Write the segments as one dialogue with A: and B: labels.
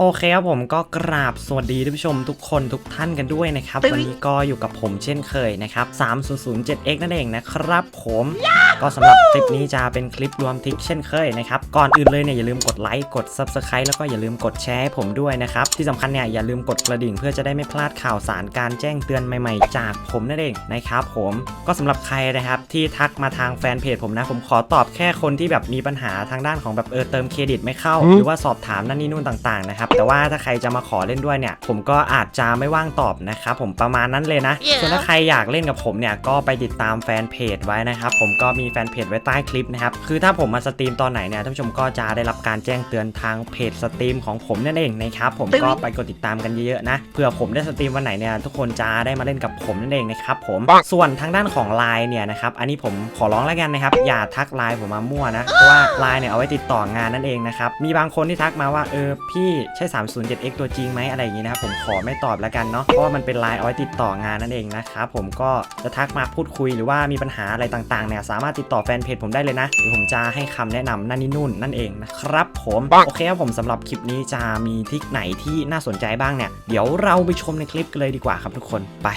A: โอเคครับผมก็กราบสวัสดีท่านผู้ชมทุกคนทุกท่านกันด้วยนะครับ วันนี้ก็อยู่กับผมเช่นเคยนะครับ 3007x นั่นเองนะครับผม ก็สำหรับคลิปนี้จะเป็นคลิปรวมทริคเช่นเคยนะครับ ก่อนอื่นเลยเนี่ยอย่าลืมกดไลค์กด Subscribe แล้วก็อย่าลืมกดแชร์ให้ผมด้วยนะครับ ที่สำคัญเนี่ยอย่าลืมกดกระดิ่งเพื่อจะได้ไม่พลาดข่าวสารการแจ้งเตือนใหม่ๆ จากผมนั่นเองนะครับผมก็สำหรับใครนะครับที่ทักมาทางแฟนเพจผมนะ ผมขอตอบแค่คนที่แบบมีปัญหาทางด้านของแบบเออเติมเครดิตไม่เข้า หรือว่าสอบถามนั่นนี่นู่นต่างๆนะครับแต่ว่าถ้าใครจะมาขอเล่นด้วยเนี่ย ผมก็อาจจะไม่ว่างตอบนะครับผมประมาณนั้นเลยนะ
B: Yeah.
A: ส่วนถ้าใครอยากเล่นกับผมเนี่ยก็ไปติดตามแฟนเพจไว้นะครับผมก็มีแฟนเพจไว้ใต้คลิปนะครับ คือถ้าผมมาสตรีมตอนไหนเนี่ยท่านผู้ชมก็จะได้รับการแจ้งเตือนทางเพจสตรีมของผมนั่นเองนะครับ ผมก็ไปกดติดตามกันเยอะๆนะเผื่อผมได้สตรีมวันไหนเนี่ยทุกคนจะได้มาเล่นกับผมนั่นเองนะครับผม
B: ปัง
A: ส่วนทางด้านของไลน์เนี่ยนะครับอันนี้ผมขอร้องแล้วกันนะครับอย่าทักไลน์ผมมามั่วนะเพราะว่าไลน์เนี่ยเอาไว้ติดต่องานนั่นเองนะครับมีบางคนที่ทักมาว่าเออพี่ใช่ 307x ตัวจริงไหมอะไรอย่างงี้นะครับผมขอไม่ตอบแล้วกันเนาะเพราะว่ามันเป็นไลน์เอาไว้ติดต่องานนั่นเองนะครับผมก็จะทักมาพูดคุยหรือว่ามีปัญหาอะไรต่างๆเนี่ยสามารถติดต่อแฟนเพจผมได้เลยนะเดี๋ยวผมจะให้คำแนะนำนั่นนี่นู่นนั่นเองนะครับผม
B: ปัง
A: โอเคครับผมสำหรับคลิปนี้จะมีทริกไหนที่น่าสนใจบ้างเนี่ยเดี๋ยวเราไปชมในคลิปกันเลยดีกว่าครับทุกคนไป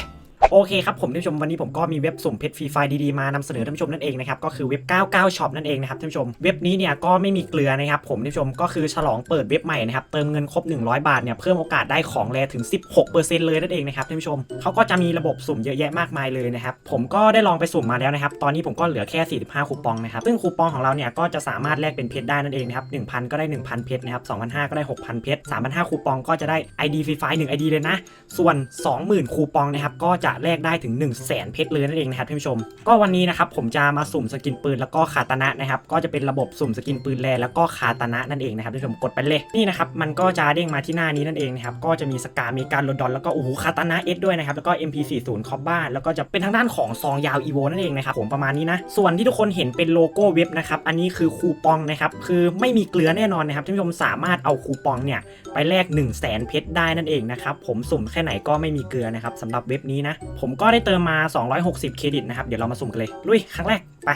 A: โอเคครับผมท่านผู้ชมวันนี้ผมก็มีเว็บสุ่มเพชรฟรีไฟล์ดีๆมานำเสนอท่านผู้ชมนั่นเองนะครับก็คือเว็บ 99 Shop นั่นเองนะครับท่านผู้ชมเว็บนี้เนี่ยก็ไม่มีเกลือนะครับผมท่านผู้ชมก็คือฉลองเปิดเว็บใหม่นะครับเติมเงินครบ 100 บาทเนี่ยเพิ่มโอกาสได้ของแรถึง 16%เลยนั่นเองนะครับท่านผู้ชมเขาก็จะมีระบบสุ่มเยอะแยะมากมายเลยนะครับผมก็ได้ลองไปสุ่มมาแล้วนะครับตอนนี้ผมก็เหลือแค่ 45 คูปองนะครับซึ่งคูปองของเราเนี่ยก็จะสามารถแลกเป็นเพชรได้นั่นเองนะครับ1,000 ก็ได้ 1,000 เพชรนะครับ2,500 ก็ได้ 6,000 เพชร3,500 คูปองก็จะได้ ID ฟรีไฟ1 ID เลยนะส่วน 20,000 คูปองนะครับก็จะแลกได้ถึง 1 0 0 0 0แสนเพชรเลยนั่นเองนะครับท่านผู้ชม ก็วันนี้นะครับผมจะมาสุ่มสกินปืนแล้วก็คาตานะนะครับก็จะเป็นระบบสุ่มสกินปืนแรแล้วก็คาตานะนั่นเองนะครับท่านผู้ชมกดไปเลยนี่นะครับมันก็จะเด้งมาที่หน้านี้นั่นเองนะครับก็จะมีสกามีการลดดอนแล้วก็โอ้โหคาตานะเอสด้วยนะครับแล้วก็ MP40 คอบบ้าแล้วก็จะเป็นทางด้านของซองยาวอีโวนั่นเองนะครับผมประมาณนี้นะส่วนที่ทุกคนเห็นเป็นโลโก้เว็บนะครับอันนี้คือคูปองนะครับคือไม่มีเกลือแน่นอนนะครับท่านผู้ชมสามารถเอาคูปองเนี่ยไปแลก 1 0 0 0 0แสนเพชรได้นั่นเองนะครับผมสุ่มแค่ไหนก็ไม่มีเกลือนะครับสำหรับเว็บนี้นะผมก็ได้เติมมา 260 เครดิตนะครับ เดี๋ยวเรามาสุ่มกันเลย ลุย ครั้งแรก ไป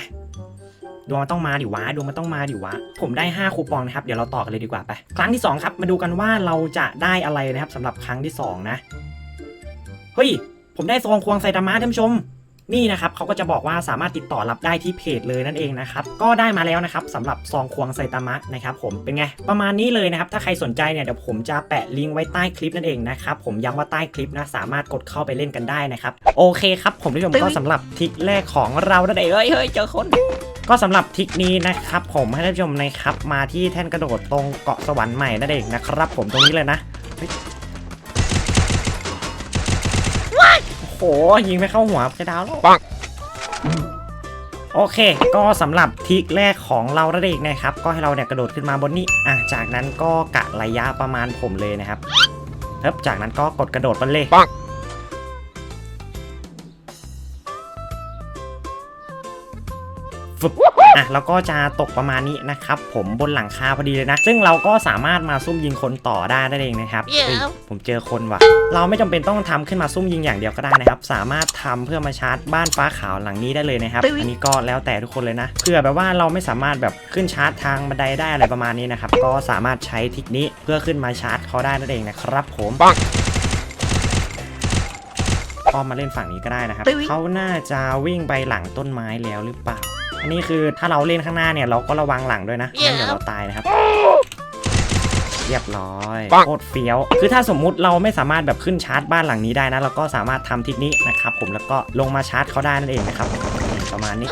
A: ดวงมันต้องมาดิวะ ดวงมันต้องมาดิวะ ผมได้ 5 คูปองนะครับ เดี๋ยวเราต่อกันเลยดีกว่าไป ครั้งที่ 2 ครับ มาดูกันว่าเราจะได้อะไรนะครับสำหรับครั้งที่ 2 นะ เฮ้ย ผมได้ซองควงไซตามะท่านผู้ชม นี่นะครับเขาก็จะบอกว่าสามารถติดต่อรับได้ที่เพจเลยนั่นเองนะครับก็ได้มาแล้วนะครับสำหรับซองควงไซตามะนะครับผมเป็นไงประมาณนี้เลยนะครับถ้าใครสนใจเนี่ยเดี๋ยวผมจะแปะลิงก์ไว้ใต้คลิปนั่นเองนะครับผมย้ำว่าใต้คลิปนะสามารถกดเข้าไปเล่นกันได้นะครับโอเคครับผมผู้ชมก็สำหรับทิกแรกของเรานั่นเองเฮ้ยเฮ้ยเจอคนก็สำหรับทริกนี้นะครับผมให้ท่านผู้ชมนะครับมาที่แท่นกระโดดตรงเกาะสวรรค์ใหม่นั่นเองนะครับผมตรงนี้เลยนะ ยโอ้โหยิงไม่เข้าหัวจะดาวแล้ว
B: ปัง
A: โอเค ก็สำหรับทริกแรกของเรานั่นเองนะครับ ก็ให้เราเนี่ยกระโดดขึ้นมาบนนี้อะจากนั้นก็กะระยะประมาณผมเลยนะครับเฮ้บจากนั้นก็กดกระโดดไปเลย
B: ปัง
A: ฟึบ อะแล้วก็จะตกประมาณนี้นะครับผมบนหลังคาพอดีเลยนะ ซึ่งเราก็สามารถมาซุ่มยิงคนต่อได้นั่นเองนะครับ
B: เดี๋ยว
A: เฮ้ยผมเจอคนว่ะ เราไม่จำเป็นต้องทำขึ้นมาซุ่มยิงอย่างเดียวก็ได้นะครับ สามารถทำเพื่อมาชาร์จบ้านฟ้าขาวหลังนี้ได้เลยนะครับ
B: ตึ้ง
A: อันนี้ก็แล้วแต่ทุกคนเลยนะเพื่อแบบว่าเราไม่สามารถแบบขึ้นชาร์จทางบันไดได้อะไรประมาณนี้นะครับ ก็สามารถใช้ทริกนี้เพื่อขึ้นมาชาร์จเขาได้นั่นเองนะครับผม
B: ปัง
A: ก็มาเล่นฝั่งนี้ก็ได้นะครับ
B: ตึ้ง
A: เขาน่าจะวิ่งไปหลังต้นไม้แล้วหรือเปล่า อันนี้คือถ้าเราเล่นข้างหน้าเนี่ยเราก็ระวังหลังด้วยนะไม่งั้นเดี๋ยวเราตายนะครับ เรียบร้อย
B: ปัง
A: โคตรเฟี้ยว คือถ้าสมมุติเราไม่สามารถแบบขึ้นชาร์จบ้านหลังนี้ได้นะ เราก็สามารถทำทริกนี้นะครับ ผมแล้วก็ลงมาชาร์จเขาได้นั่นเองนะครับนี่ประมาณนี้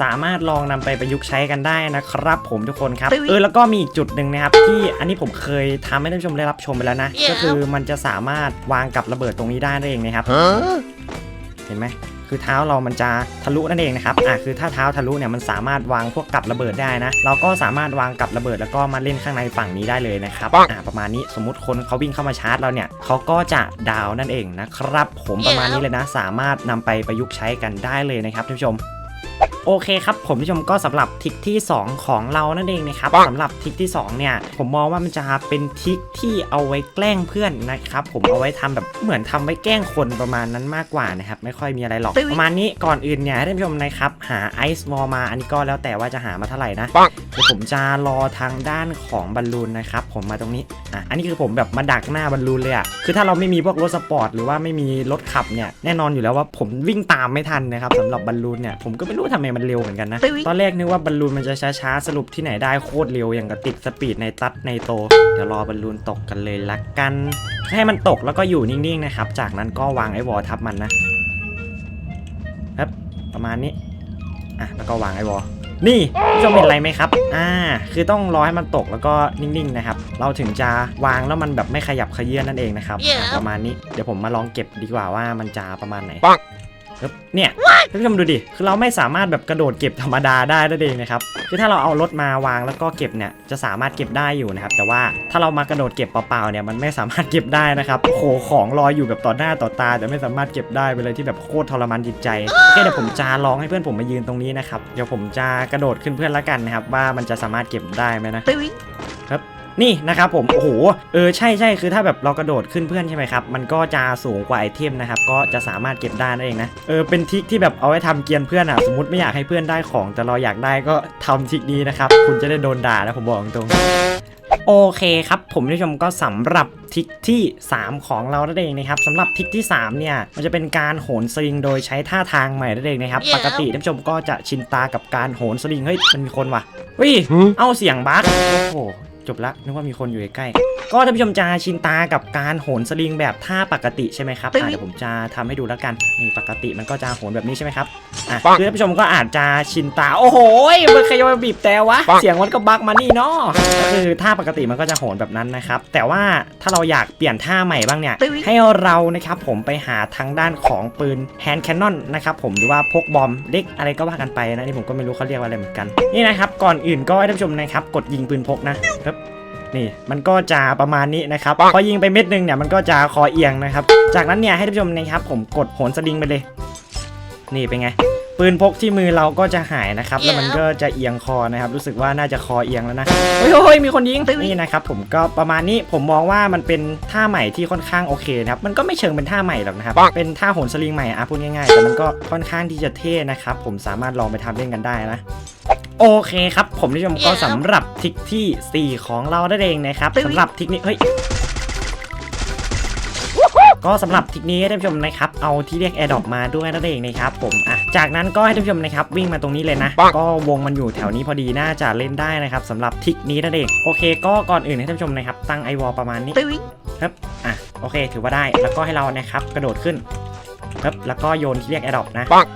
A: สามารถลองนำไปประยุกต์ใช้กันได้นะครับ ผมทุกคนครับ
B: ตึ้ง
A: เออแล้วก็มีอีกจุดหนึ่งนะครับ ที่อันนี้ผมเคยทำให้ท่านผู้ชมได้รับชมไปแล้วนะ
B: เดี๋ยว
A: ก็คือมันจะสามารถวางกับระเบิดตรงนี้ได้นั่นเองนะครับ
B: ฮะ
A: เห็นไหม คือเท้าเรามันจะทะลุนั่นเองนะครับอะคือถ้าเท้าทะลุเนี่ยมันสามารถวางพวกกับระเบิดได้นะ เราก็สามารถวางกับระเบิดแล้วก็มาเล่นข้างในฝั่งนี้ได้เลยนะครับ
B: ปัง
A: อะประมาณนี้สมมติคนเขาวิ่งเข้ามาชาร์จเราเนี่ยเขาก็จะดาวนั่นเองนะครับ ผมประมาณนี้เลยนะ สามารถนำไปประยุกต์ใช้กันได้เลยนะครับท่านผู้ชม โอเคครับผมผู้ชมก็สำหรับทริกที่ 2 ของเรานั่นเองนะครับ
B: ปัง
A: สำหรับทริกที่ 2 เนี่ย ผมมองว่ามันจะเป็นทริกที่เอาไว้แกล้งเพื่อนนะครับผมเอาไว้ทำแบบเหมือนทำไว้แกล้งคนประมาณนั้นมากกว่านะครับไม่ค่อยมีอะไรหรอกประมาณนี้ก่อนอื่นเนี่ยให้ท่านผู้ชมนะครับหาไอซ์มอมาอันนี้ก็แล้วแต่ว่าจะหามาเท่าไหร่นะ
B: ปัง
A: เดี๋ยวผมจะรอทางด้านของบอลลูนนะครับผมมาตรงนี้อะอันนี้คือผมแบบมาดักหน้าบอลลูนเลยอะคือถ้าเราไม่มีพวกรถสปอร์ตหรือว่าไม่มีรถขับเนี่ยแน่นอนอยู่แล้วว่าผมวิ่งตามไม่ทันนะครับสำหรับบอลลูนเนี่ยผมก็ไม่รู้ทำไมมันเร็วเหมือนกันนะ ตอนแรกนึกว่าบอลลูนมันจะช้าๆ สรุปที่ไหนได้โคตรเร็วอย่างกับติดสปีดในตัดในโต เดี๋ยวรอบอลลูนตกกันเลยละกัน ให้มันตกแล้วก็อยู่นิ่งๆนะครับ จากนั้นก็วางไอ้วอลทับมันนะครับประมาณนี้ อะแล้วก็วางไอ้วอลนี่ผู้ชมเห็นอะไรไหมครับ อ่า คือต้องรอให้มันตกแล้วก็นิ่งๆนะครับ เราถึงจะวางแล้วมันแบบไม่ขยับขยื่นนั่นเองนะครับ
B: Yeah.
A: อะประมาณนี้ เดี๋ยวผมมาลองเก็บดีกว่าว่ามันจะประมาณไหน
B: ปัง
A: ปึ๊บ เนี่ยท่านผู้ชมดูดิคือเราไม่สามารถแบบกระโดดเก็บธรรมดาได้นั่นเองนะครับคือถ้าเราเอารถมาวางแล้วก็เก็บเนี่ยจะสามารถเก็บได้อยู่นะครับแต่ว่าถ้าเรามากระโดดเก็บเปล่าๆเนี่ยมันไม่สามารถเก็บได้นะครับโอ้โหของลอยอยู่แบบต่อหน้าต่อตา แต่ไม่สามารถเก็บได้เป็นอะไรที่แบบโคตรทรมานจิตใจโอเคเดี๋ยวผมจะลองให้เพื่อนผมมายืนตรงนี้นะครับเดี๋ยวผมจะกระโดดขึ้นเพื่อนละกันนะครับว่ามันจะสามารถเก็บได้ไหมนะ นี่นะครับผม โอ้โห เออใช่ใช่คือถ้าแบบเรากระโดดขึ้นเพื่อนใช่ไหมครับ มันก็จะสูงกว่าไอเทมนะครับ ก็จะสามารถเก็บได้นั่นเองนะ เออเป็นทริคที่แบบเอาไว้ทำเกียนเพื่อนอะ สมมติไม่อยากให้เพื่อนได้ของ แต่เราอยากได้ก็ทำทริคนี้นะครับ คุณจะได้โดนด่านะผมบอกตรงๆโอเคครับ ผมผู้ชมก็สำหรับทริคที่ 3 ของเรานั่นเองนะครับสำหรับทริคที่ 3 เนี่ย มันจะเป็นการโหนสลิงโดยใช้ท่าทางใหม่นั่นเองนะครับ
B: Yeah.
A: ปกติท่านผู้ชมก็จะชินตากับการโหนสลิงเฮ้ยมันมีคนว่ะเฮ้ย
B: หืม
A: เอาเสียงบั๊กโอ้โห จบละนึกว่ามีคนอยู่ใกล้ๆก็ท่านผู้ชมจะชินตากับการโหนสลิงแบบท่าปกติใช่ไหมครับอะเดี๋ยวผมจะทำให้ดูแล้วกันนี่ปกติมันก็จะโหนแบบนี้ใช่ไหมครับอะ
B: ปัง
A: คือท่านผู้ชมก็อาจจะชินตา โอ้โหมันใครจะมาบีบแต่วะ
B: ปัง
A: เสียงมันก็บั๊กมานี่เนาะก็คือท่าปกติมันก็จะโหนแบบนั้นนะครับแต่ว่าถ้าเราอยากเปลี่ยนท่าใหม่บ้างเนี่ย ให้เรานะครับผมไปหาทางด้านของปืนแฮนด์แคนนอนนะครับผมหรือว่าพกบอมเล็กอะไรก็ว่ากันไปนะนี่ผมก็ไม่รู้เขาเรียกว่าอะไรเหมือนกันนี่นะครับ ก่อนอื่นก็ให้ท่านผู้ชมนะครับกดยิงปืนพกนะครับนี่มันก็จะประมาณนี้นะครับ
B: ปัง
A: พอยิงไปเม็ดหนึงเนี่ยมันก็จะคอเอียงนะครับ จากนั้นเนี่ยให้ท่านผู้ชมนะครับ ผมกดโหนสลิงไปเลย นี่เป็นไง ปืนพกที่มือเราก็จะหายนะครับ แล้วมันก็จะเอียงคอนะครับ รู้สึกว่าน่าจะคอเอียงแล้วนะเฮ้ยเฮ้ยมีคนยิงนี่นะครับ ผมก็ประมาณนี้ผมมองว่ามันเป็นท่าใหม่ที่ค่อนข้างโอเคนะครับมันก็ไม่เชิงเป็นท่าใหม่หรอกนะครับ
B: ปัง
A: เป็นท่าโหนสลิงใหม่อะพูดง่ายๆแต่มันก็ค่อนข้างที่จะเท่นะครับ ผมสามารถลองไปทำเล่นกันได้นะ โอเคครับ ผมผู้ชมก็สำหรับทริกทีสี่ 4 ของเราได้เองนะครับสำหรับทริกนี้เฮ้ยก็สำหรับทริกนี้ให้ท่านผู้ชมนะครับเอาที่เรียก Air d r o p มาด้วยนั่นเองนะครับผมอะจากนั้นก็ให้ท่านผู้ชมนะครับวิ่งมาตรงนี้เลยนะ
B: ปัง
A: ก็วงมันอยู่แถวนี้พอดีน่าจะเล่นได้นะครับสำหรับทริกนี้นั่นเองโอเค ก็ก่อนอื่นให้ท่านผู้ชมนะครับตั้งไอวอลประมาณนี้ครับอะโอเค ถือว่าได้แล้วก็ให้เรานะครับกระโดดขึ้นครับแล้วก็โยนที่เรียก Air d r o p นะ
B: ปัง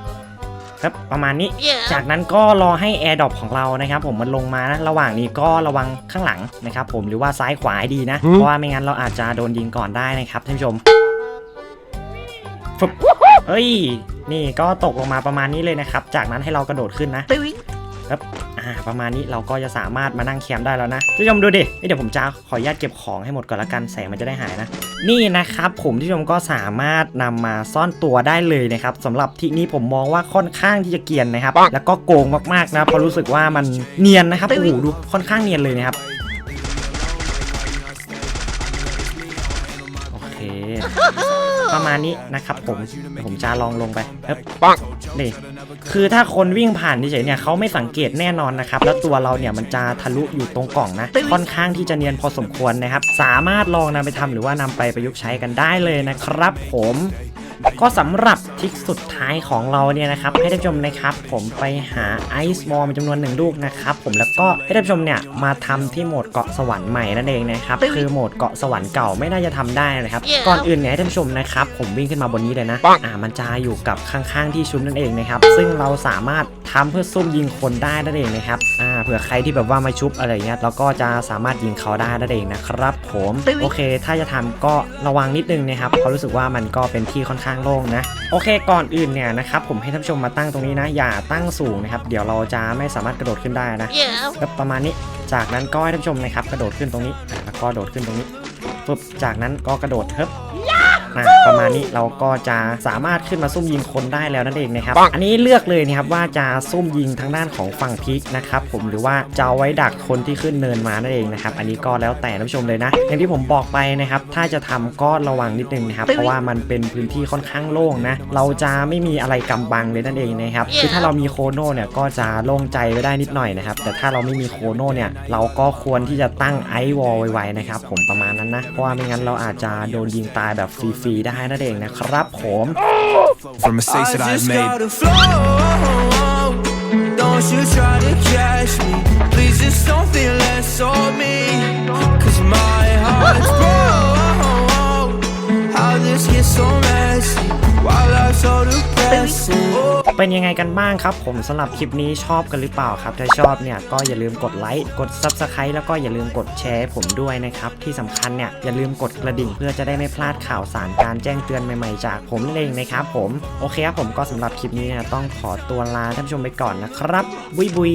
A: ครับประมาณนี้ จากนั้นก็รอให้ Air d r o p ของเรานะครับผมมันลงมานะระหว่างนี้ก็ระวังข้างหลังนะครับผมหรือว่าซ้ายขวาให้ดีนะ
B: หืม
A: เพราะว่าไม่งั้นเราอาจจะโดนยิงก่อนได้นะครับท่านผู้ชมฟึบเฮ้ย นี่ก็ตกลงมาประมาณนี้เลยนะครับ จากนั้นให้เรากระโดดขึ้นนะ อ่าประมาณนี้เราก็จะสามารถมานั่งแคมป์ได้แล้วนะท่านผู้ชมดูดิเดี๋ยวผมจะขออนุญาตเก็บของให้หมดก่อนละกันแสงมันจะได้หายนะ นี่นะครับผมที่ชมก็สามารถนำมาซ่อนตัวได้เลยนะครับสำหรับที่นี้ผมมองว่าค่อนข้างที่จะเกียนนะครับ แล้วก็โกงมากๆนะเพราะรู้สึกว่ามันเนียนนะครับโอ้โหดูค่อนข้างเนียนเลยนะครับโอเค ประมาณนี้นะครับผมเดี๋ยวผมจะลองลงไปเอ๊บ
B: ปัง
A: นี่คือถ้าคนวิ่งผ่านเฉยๆเนี่ยเขาไม่สังเกตแน่นอนนะครับ แล้วตัวเราเนี่ยมันจะทะลุอยู่ตรงกล่องนะ ค่อนข้างที่จะเนียนพอสมควรนะครับ สามารถลองนำไปทำหรือว่านำไปประยุกต์ใช้กันได้เลยนะครับผม ก็สำหรับทริกสุดท้ายของเราเนี่ยนะครับให้ท่านผู้ชมนะครับ ผมไปหาไอซ์บอลจำนวนหนึ่งลูกนะครับผมแล้วก็ให้ท่านผู้ชมเนี่ยมาทำที่โหมดเกาะสวรรค์ใหม่นั่นเองนะครับคือโหมดเกาะสวรรค์เก่าไม่น่าจะทำได้นะครับ
B: Yeah.
A: ก่อนอื่นเนี่ยให้ท่านผู้ชมนะครับผมวิ่งขึ้นมาบนนี้เลยนะ
B: ปัง
A: อ่ามันจะอยู่กับข้างๆที่ชุบนั่นเองนะครับซึ่งเราสามารถทำเพื่อซุ่มยิงคนได้นั่นเองนะครับอ่าเผื่อใครที่แบบว่ามาชุบอะไรเงี้ยเราก็จะสามารถยิงเขาได้นั่นเองนะครับผมโอเค ถ้าจะทำก็ระวังนิดนึงนะครับเพราะรู้สึกว่ามันก็เป็นที่ค่อนข้างโล่งนะโอเคก่อนอื่นเนี่ยนะครับผมให้ท่านผู้ชมมาตั้งตรงนี้นะ อย่าตั้งสูงนะครับเดี๋ยวเราจะไม่สามารถกระโดดขึ้นได้นะครับประมาณนี้จากนั้นก็ให้ท่านผู้ชมนะครับกระโดดขึ้นตรงนี้อะแล้วก็โดดขึ้นตรงนี้ปึ๊บจากนั้นก็กระโดดเฮิบ นะประมาณนี้เราก็จะสามารถขึ้นมาซุ่มยิงคนได้แล้วนั่นเองนะครับ อันนี้เลือกเลยนะครับว่าจะซุ่มยิงทางด้านของฝั่งพิกนะครับผมหรือว่าจะเอาไว้ดักคนที่ขึ้นเนินมานั่นเองนะครับ อันนี้ก็แล้วแต่ท่านผู้ชมเลยนะ อย่างที่ผมบอกไปนะครับ ถ้าจะทำก็ระวังนิดนึงนะครับ เพราะว่ามันเป็นพื้นที่ค่อนข้างโล่งนะ เราจะไม่มีอะไรกำบังเลยนั่นเองนะครับ คือถ้าเรามีโคโน่เนี่ยก็จะโล่งใจไว้ได้นิดหน่อยนะครับ แต่ถ้าเราไม่มีโคโน่เนี่ยเราก็ควรที่จะตั้งไอวอลไว้ๆนะครับผมประมาณนั้นนะ เพราะว่าไม่งั้นเราอาจจะโดนยิงตายแบบฟรีๆได้นั่นเองนะครับผม
B: from mistakes that
C: I
B: I've
C: just
B: made.
C: gotta flow. Don't you try to catch me. Please just don't think less of me. Cause my
A: เป็นยังไงกันบ้างครับ ผมสำหรับคลิปนี้ชอบกันหรือเปล่าครับ ถ้าชอบเนี่ยก็อย่าลืมกดไลค์กด Subscribe แล้วก็อย่าลืมกดแชร์ผมด้วยนะครับที่สำคัญเนี่ยอย่าลืมกดกระดิ่งเพื่อจะได้ไม่พลาดข่าวสารการแจ้งเตือนใหม่ๆจากผมนั่นเองนะครับผมโอเคครับผมก็สำหรับคลิปนี้เนี่ยต้องขอตัวลาท่านผู้ชมไปก่อนนะครับบุยบุย